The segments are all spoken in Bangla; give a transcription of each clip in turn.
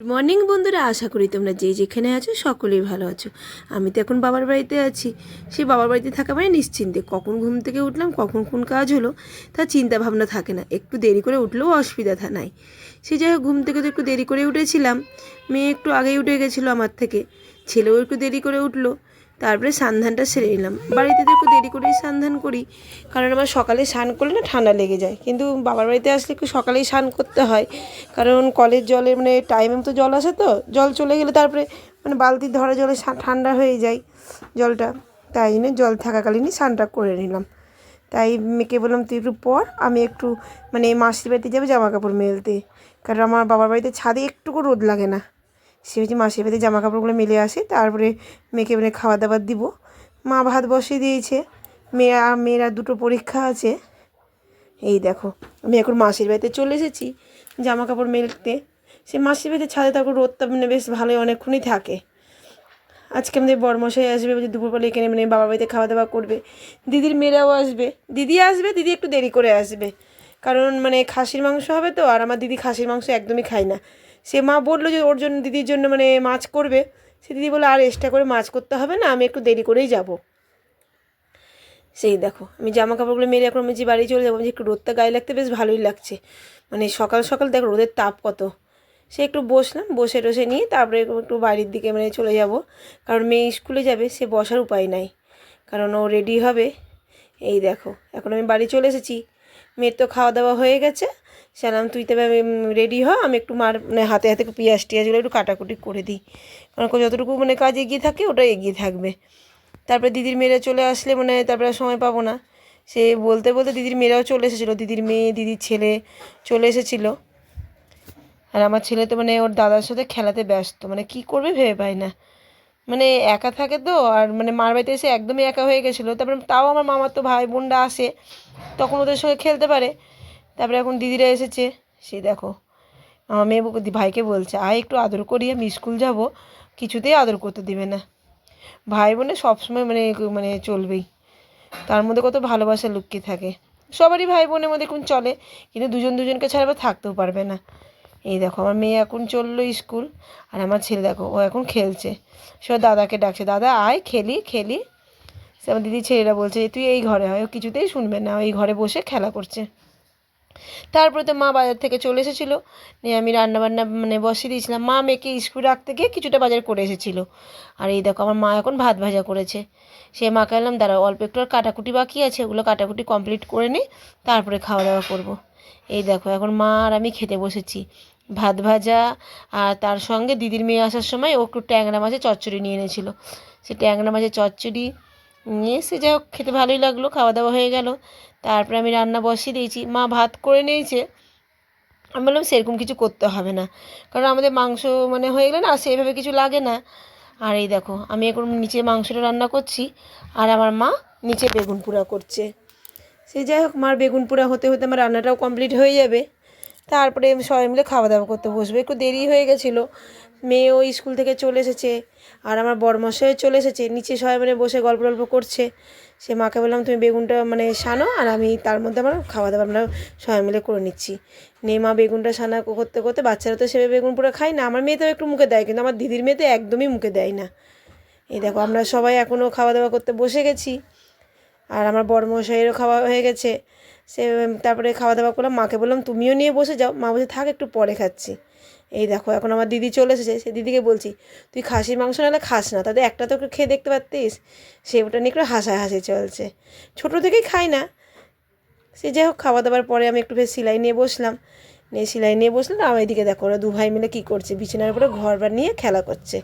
গুড মর্নিং বন্ধুরা। আশা করি তোমরা যে যেখানে আছো, সকলেই ভালো আছো। আমি তো এখন বাবার বাড়িতে আছি। সে বাবার বাড়িতে থাকা মানে নিশ্চিন্তে। কখন ঘুম থেকে উঠলাম, কখন কোন কাজ হলো, তা চিন্তা ভাবনা থাকে না। একটু দেরি করে উঠলেও অসুবিধা থা নাই। সে যাই হোক, ঘুম থেকে তো একটু দেরি করে উঠেছিলাম। মেয়ে একটু আগেই উঠে গেছিল আমার থেকে। ছেলেও একটু দেরি করে উঠল। তারপরে সান্ধানটা সেরে নিলাম। বাড়িতে তো একটু দেরি করেই সান্ধান করি, কারণ আমার সকালে স্নান করলে না ঠান্ডা লেগে যায়। কিন্তু বাবার বাড়িতে আসলে একটু সকালেই স্নান করতে হয়। কারণ কলের জলে মানে টাইমে তো জল আসে তো, জল চলে গেলে তারপরে মানে বালতির ধরা জলে ঠান্ডা হয়ে যায় জলটা। তাই জন্য জল থাকাকালীনই স্নানটা করে নিলাম। তাই মেয়েকে বললাম, তুই একটু পর, আমি একটু মানে মাসির বাড়িতে যাব জামা কাপড় মেলতে। কারণ আমার বাবার বাড়িতে ছাদে একটুকু রোদ লাগে না। সে হচ্ছে মাসির বাড়িতে জামা কাপড়গুলো মেলে আসে, তারপরে মেয়েকে মানে খাওয়া দাওয়ার দিব। মা ভাত বসিয়ে দিয়েছে মেয়েরা মেয়েরা দুটো পরীক্ষা আছে। এই দেখো, আমি এখন মাসির বাড়িতে চলে এসেছি জামা কাপড় মেলতে। সে মাসির বাড়িতে ছাদে তখন রোদটা মানে বেশ ভালোই অনেকক্ষণই থাকে। আজকে আমাদের বরমশাই আসবে বলছে দুপুরবেলা এখানে মানে বাবার বাড়িতে খাওয়া দাওয়া করবে। দিদির মেয়েরাও আসবে। দিদি আসবে, দিদি একটু দেরি করে আসবে। কারণ মানে খাসির মাংস হবে তো, আর আমার দিদি খাসির মাংস একদমই খায় না। সে মা বলল যে ওর জন্য, দিদির জন্য মানে মাছ করবে। সে দিদি বলে আর এক্সট্রা করে মাছ করতে হবে না, আমি একটু দেরি করেই যাব। সেই দেখো, আমি জামা কাপড়গুলো মেরে এখন আমি যে বাড়ি চলে যাব যে একটু রোদটা গায়ে লাগতে বেশ ভালোই লাগছে। মানে সকাল সকাল দেখো রোদের তাপ কত। সে একটু বসলাম, বসে টসে নিয়ে তারপরে একটু বাড়ির দিকে মানে চলে যাব। কারণ মেয়ে স্কুলে যাবে, সে বসার উপায় নাই। কারণ ও রেডি হবে। এই দেখো, এখন আমি বাড়ি চলে এসেছি। মেয়ের তো খাওয়া দাওয়া হয়ে গেছে। সালাম, তুই তবে রেডি হ, আমি একটু মার মানে হাতে হাতে পেঁয়াজ টিয়াজগুলো একটু কাটাকুটি করে দিই। কারণ যতটুকু মানে কাজ এগিয়ে থাকে ওটা এগিয়ে থাকবে। তারপরে দিদির মেয়েরা চলে আসলে মানে তারপরে সময় পাবো না। সে বলতে বলতে দিদির মেয়েরাও চলে এসেছিল, দিদির মেয়ে, দিদির ছেলে চলে এসেছিল। আর আমার ছেলে তো মানে ওর দাদার সাথে খেলাতে ব্যস্ত মানে কি করবে ভেবে পায় না। মানে একা থাকে তো, আর মানে মার বাড়িতে এসে একদমই একা হয়ে গেছিল। তারপরে তাও আমার মামার তো ভাই বোনরা আসে, তখন ওদের সঙ্গে খেলতে পারে। তারপরে এখন দিদিরা এসেছে, সেই দেখো, আমার মেয়ে ভাইকে বলছে, আয় একটু আদর করি আমি স্কুল যাব, কিছুতেই আদর করতে দিবে না। ভাই বোনে সবসময় মানে মানে চলবেই। তার মধ্যে কত ভালোবাসা লুকিয়ে থাকে। সবারই ভাই বোনের মধ্যে এখন চলে, কিন্তু দুজন দুজনকে ছাড়া থাকতেও পারবে না। এই দেখো, আমার মেয়ে এখন চলল স্কুল আর আমার ছেলে দেখো, ও এখন খেলছে। সে দাদাকে ডাকছে, দাদা, আয়, খেলি খেলি। সে আমার দিদি ছেলেরা বলছে তুই এই ঘরে হয় ও কিছুতেই শুনবে না ওই ঘরে বসে খেলা করছে। তারপরে তো মা বাজার থেকে চলে এসেছিল। নিয়ে আমি রান্নাবান্না মানে বসিয়ে দিয়েছিলাম। মা মেয়েকে স্কুল রাখতে গিয়ে কিছুটা বাজার করে এসেছিল। আর এই দেখো, আমার মা এখন ভাত ভাজা করেছে। সে মাকে এলাম দাঁড়াও অল্প একটু আর কাটাকুটি বাকি আছে। ওগুলো কাটাকুটি কমপ্লিট করে নিই তারপরে খাওয়া দাওয়া করব। এই দেখো, এখন মা আর আমি খেতে বসেছি। ভাত ভাজা আর তার সঙ্গে দিদির মেয়ে আসার সময় ও একটু ট্যাংরা মাছের চচ্চড়ি নিয়ে এনেছিলো। সে ট্যাংরা মাছের চচ্চড়ি নিয়ে এসে যাই হোক, খেতে ভালোই লাগল, খাওয়া দাওয়া হয়ে গেল। তারপরে আমি রান্না বসিয়ে দিয়েছি। মা ভাত করে নিয়েছে। আমি বললাম, সেরকম কিছু করতে হবে না। কারণ আমাদের মাংস মানে হয়ে গেলে না, সেইভাবে কিছু লাগে না। আর এই দেখো, আমি এখন নিচে মাংসটা রান্না করছি। আর আমার মা নিচে বেগুন পোড়া করছে। সে যাই হোক, মার বেগুন পোড়া হতে হতে আমার রান্নাটাও কমপ্লিট হয়ে যাবে। তারপরে সবাই মিলে খাওয়া দাওয়া করতে বসবে। একটু দেরি হয়ে গেছিল। মেয়েও স্কুল থেকে চলে এসেছে আর আমার বড়মশাইও চলে এসেছে। নিচে সবাই মানে বসে গল্প টল্প করছে। সে মাকে বললাম, তুমি বেগুনটা মানে সানো আর আমি তার মধ্যে আমার খাওয়া দাওয়া আমরা সবাই মিলে করে নিচ্ছি। নিয়ে মা বেগুনটা সানা করতে করতে বাচ্চারা তো সেভাবে বেগুন পুরো খায় না। আমার মেয়ে তো একটু মুখে দেয় কিন্তু আমার দিদির মেয়ে তো একদমই মুখে দেয় না। এই দেখো, আমরা সবাই এখনও খাওয়া দাওয়া করতে বসে গেছি। আর আমার বড় মশাইয়েরও খাওয়া হয়ে গেছে। সে তারপরে খাওয়া দাওয়া করলাম, মাকে বললাম, তুমিও নিয়ে বসে যাও, মা বলছে, থাক, একটু পরে খাচ্ছি। এই দেখো, এখন আমার দিদি চলে এসেছে, সে দিদিকে বলছি, তুই খাসির মাংস নাহলে খাস না তাদের একটা তো একটু খেয়ে দেখতে পারতিস? সে ওটা নিয়ে একটু হাসাহাসি চলছে। ছোটো থেকেই খাই না। সে যাই হোক খাওয়া দাওয়ার পরে আমি একটু বেশ সেলাই নিয়ে বসলাম। নিয়ে সেলাই নিয়ে বসলাম, আর এদিকে দেখো, ওরা দু ভাই মিলে কী করছে, বিছানার উপরে ঘর বার নিয়ে খেলা করছে।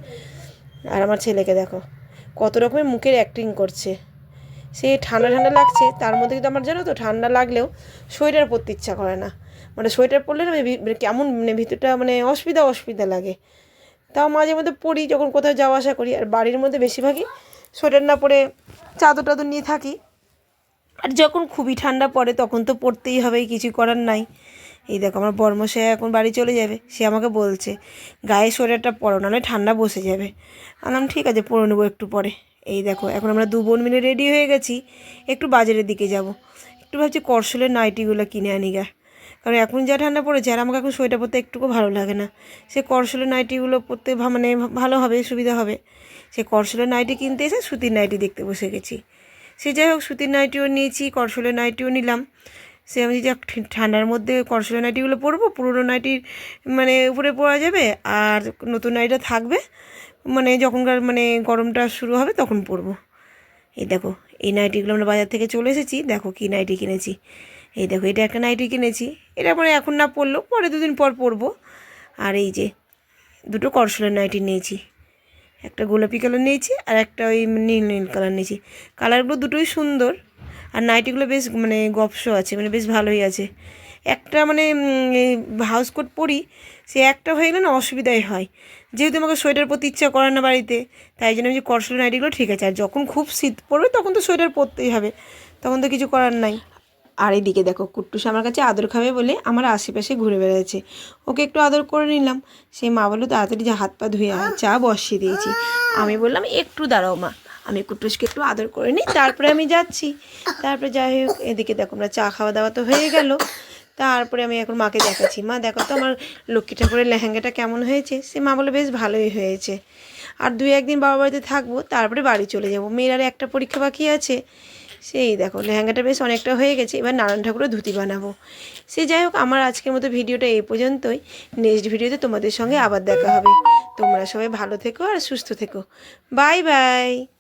আর আমার ছেলেকে দেখো, কত রকমের মুখের অ্যাক্টিং করছে। সে ঠান্ডা ঠান্ডা লাগছে, তার মধ্যে কিন্তু আমার জানো তো ঠান্ডা লাগলেও সোয়েটার পরতে ইচ্ছা করে না। মানে সোয়েটার পরলে না মানে মানে কেমন মানে ভিতরটা মানে অসুবিধা অসুবিধা লাগে। তাও মাঝে মধ্যে পরি যখন কোথাও যাওয়া আসা করি, আর বাড়ির মধ্যে বেশিরভাগই সোয়েটার না পরে চাদর টাদর নিয়ে থাকি। আর যখন খুবই ঠান্ডা পড়ে তখন তো পড়তেই হবে, কিছু করার নাই। এই দেখো আমার বর্মশাই এখন বাড়ি চলে যাবে, সে আমাকে বলছে, গায়ে সোয়েটারটা পরো, নাহলে ঠান্ডা বসে যাবে। আলাম ঠিক আছে, পরে নেব একটু পরে। এই দেখো, এখন আমরা দু বোন মিলে রেডি হয়ে গেছি, একটু বাজারের দিকে যাব। একটু ভাবছি করসলের নাইটিগুলো কিনে আনি গা। কারণ এখন যা ঠান্ডা পড়েছে, আর আমাকে এখন সোয়েটার পরতে একটুকু ভালো লাগে না। সে করসলের নাইটিগুলো পরতে মানে ভালো হবে, সুবিধা হবে। সে করসলের নাইটি কিনতে এসে সুতির নাইটি দেখতে বসে গেছি। সে যাই হোক, সুতির নাইটিও নিয়েছি করসলের নাইটিও নিলাম। সে আমি যে ঠান্ডার মধ্যে করসলের নাইটিগুলো পরবো, পুরনো নাইটির মানে উপরে পরা যাবে, আর নতুন নাইটিটা থাকবে। মানে যখনকার মানে গরমটা শুরু হবে তখন পরবো। এই দেখো, এই নাইটিগুলো আমরা বাজার থেকে চলে এসেছি। দেখো কি নাইটি কিনেছি। এই দেখো, এটা একটা নাইটি কিনেছি। এটা মানে এখন না পরলেও পরে দুদিন পর পরবো। আর এই যে দুটো করসলের নাইটি নিয়েছি। একটা গোলাপি কালার নিয়েছি আর একটা ওই নীল নীল কালার নিয়েছি। কালারগুলো দুটোই সুন্দর। আর নাইটিগুলো বেশ মানে গপস আছে মানে বেশ ভালোই আছে। একটা মানে হাউস কোট পরি, সে একটা হয়ে গেলে না অসুবিধাই হয়। যেহেতু আমাকে সোয়েটার পরতে ইচ্ছা করে না বাড়িতে, তাই জন্য যে করসলের নাইটিগুলো ঠিক আছে। আর যখন খুব শীত পড়বে তখন তো সোয়েটার পরতেই হবে, তখন তো কিছু করার নাই। আর এইদিকে দেখো, কুট্টুস আমার কাছে আদর খাবে বলে আমার আশেপাশে ঘুরে বেড়াচ্ছে। ওকে একটু আদর করে নিলাম। সেই মা বলল, তাড়াতাড়ি যে, হাত পা ধুয়ে চা বসিয়ে দিয়েছি। আমি বললাম, একটু দাঁড়াও মা। আমি কুট্টুসকে একটু আদর করে নিই, তারপরে আমি যাচ্ছি। তারপরে যাই হোক, এদিকে দেখো, আমরা চা খাওয়া দাওয়া তো হয়ে গেল। তারপরে আমি এখন মাকে দেখাচ্ছি। মা, দেখো তো আমার লক্ষ্মী ঠাকুরের লেহেঙ্গাটা কেমন হয়েছে? সে মা বলে, বেশ ভালোই হয়েছে। আর দুই একদিন বাবা বাড়িতে থাকব, তারপরে বাড়ি চলে যাব। মেয়ের আর একটা পরীক্ষা বাকি আছে। সেই দেখো, লেহেঙ্গাটা বেশ অনেকটা হয়ে গেছে। এবার নারায়ণ ঠাকুরের ধুতি বানাবো। সে যাই হোক, আমার আজকের মতো ভিডিওটা এই পর্যন্তই। নেক্সট ভিডিওতে তোমাদের সঙ্গে আবার দেখা হবে। তোমরা সবাই ভালো থেকো আর সুস্থ থেকো। Bye bye.